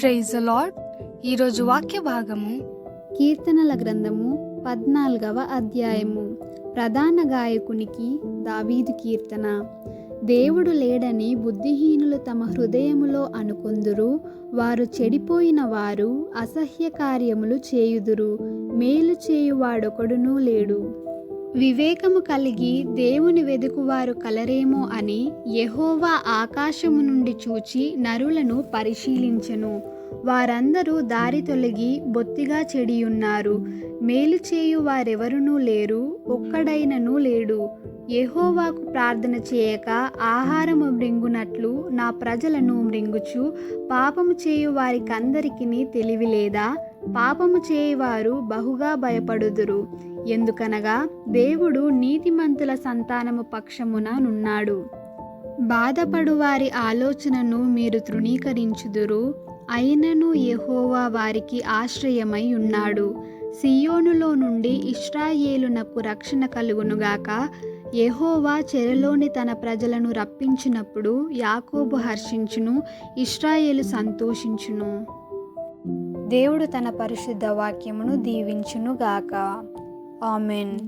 Praise lord ఈరోజు వాక్య భాగము కీర్తనల గ్రంథము పద్నాలుగవ అధ్యాయము. ప్రధాన గాయకునికి దావీదు కీర్తన. దేవుడు లేడని బుద్ధిహీనులు తమ హృదయములో అనుకొందురు. వారు చెడిపోయిన వారు అసహ్య కార్యములు చేయుదురు. మేలు చేయువాడొకడునూ లేడు. వివేకము కలిగి దేవుని వెదుకువారు కలరేమో అని యహోవా ఆకాశము నుండి చూచి నరులను పరిశీలించెను. వారందరూ దారి తొలగి బొత్తిగా చెడియున్నారు. మేలు చేయు వారెవరునూ లేరు ఒక్కడైనను లేడు. యహోవాకు ప్రార్థన చేయక ఆహారము మృంగునట్లు నా ప్రజలను మృంగుచు పాపము చేయు వారికందరికీ తెలివి లేదా? పాపము చేయువారు బహుగా భయపడుదురు. ఎందుకనగా దేవుడు నీతిమంతుల సంతానము పక్షమున నున్నాడు. బాధపడు వారి ఆలోచనను మీరు తృణీకరించుదురు. అయినను యహోవా వారికి ఆశ్రయమై ఉన్నాడు. సియోనులో నుండి ఇష్రాయేలునకు రక్షణ కలుగునుగాక యహోవా చెరలోని తన ప్రజలను రప్పించినప్పుడు యాకోబు హర్షించును ఇష్రాయేలు సంతోషించును. దేవుడు తన పరిశుద్ధ వాక్యమును దీవించునుగాక. ఆమెన్.